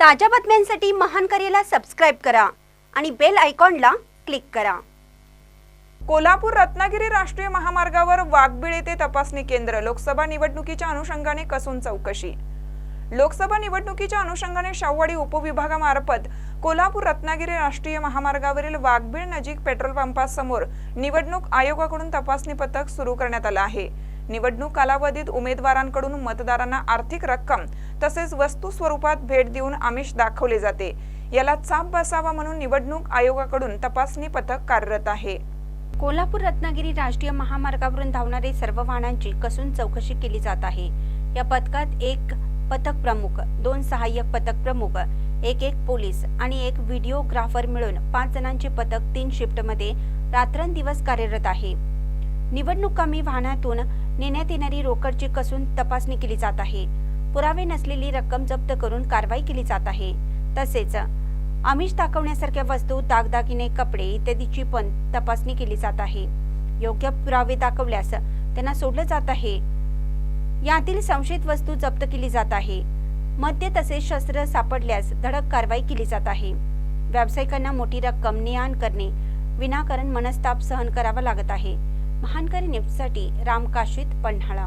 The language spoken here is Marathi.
ताज्या बातम्यांसाठी महान करेला सबस्क्राईब करा आणि बेल आयकॉनला क्लिक करा. कोल्हापूर रत्नागिरी राष्ट्रीय महामार्गावर वाघबीळ येथे तपासणी केंद्र लोकसभा निवडणुकीच्या अनुषंगाने कसून चौकशी. लोकसभा निवडणुकीच्या अनुषंगाने शाहूवाडी उपविभागामार्फत कोल्हापूर रत्नागिरी राष्ट्रीय महामार्गावरील वाघबीळ नजीक पेट्रोल पंपासमोर निवडणूक आयोगाकडून तपासणी पथक सुरू करण्यात आलं आहे. निवडणूक कालावधीत उमेदवारांकडून मतदारांना आर्थिक रक्कम तसेच वस्तू स्वरूपात भेट देऊन आमिष दाखवले जाते. याला चाप बसावा म्हणून निवडणूक आयोगाकडून तपासणी पथक कार्यरत आहे. कोल्हापूर रत्नागिरी राष्ट्रीय महामार्गावरून धावणारे सर्व वाहनांची कसून चौकशी केली जात आहे. या पथकात एक पथक प्रमुख दोन सहाय्यक पथक प्रमुख एक एक पोलीस आणि एक व्हिडिओग्राफर मिळून पाच जणांचे पथक तीन शिफ्टमध्ये रात्रंदिवस कार्यरत आहे. निवडणूक कमी वाहनातून नेण्यात येणारी रोकडची कसून तपासणी केली जात आहे. पुरावे नसलेली रक्कम जप्त करून कारवाई केली जात आहे. तसेच आमिष दाखवण्यासारख्या वस्तू दागदागिने कपडे इत्यादीची पण तपासणी केली जात आहे. योग्य पुरावे दाखवल्यास त्यांना सोडलं जात आहे. यातील संशयित वस्तू जप्त केली जात आहे. मद्य तसेच शस्त्र सापडल्यास धडक कारवाई केली जात आहे. व्यावसायिकांना मोठी रक्कम नियान करणे विनाकारण मनस्ताप सहन करावा लागत आहे. महानकरी न्यूजसाठी राम काशीत पन्हाळा.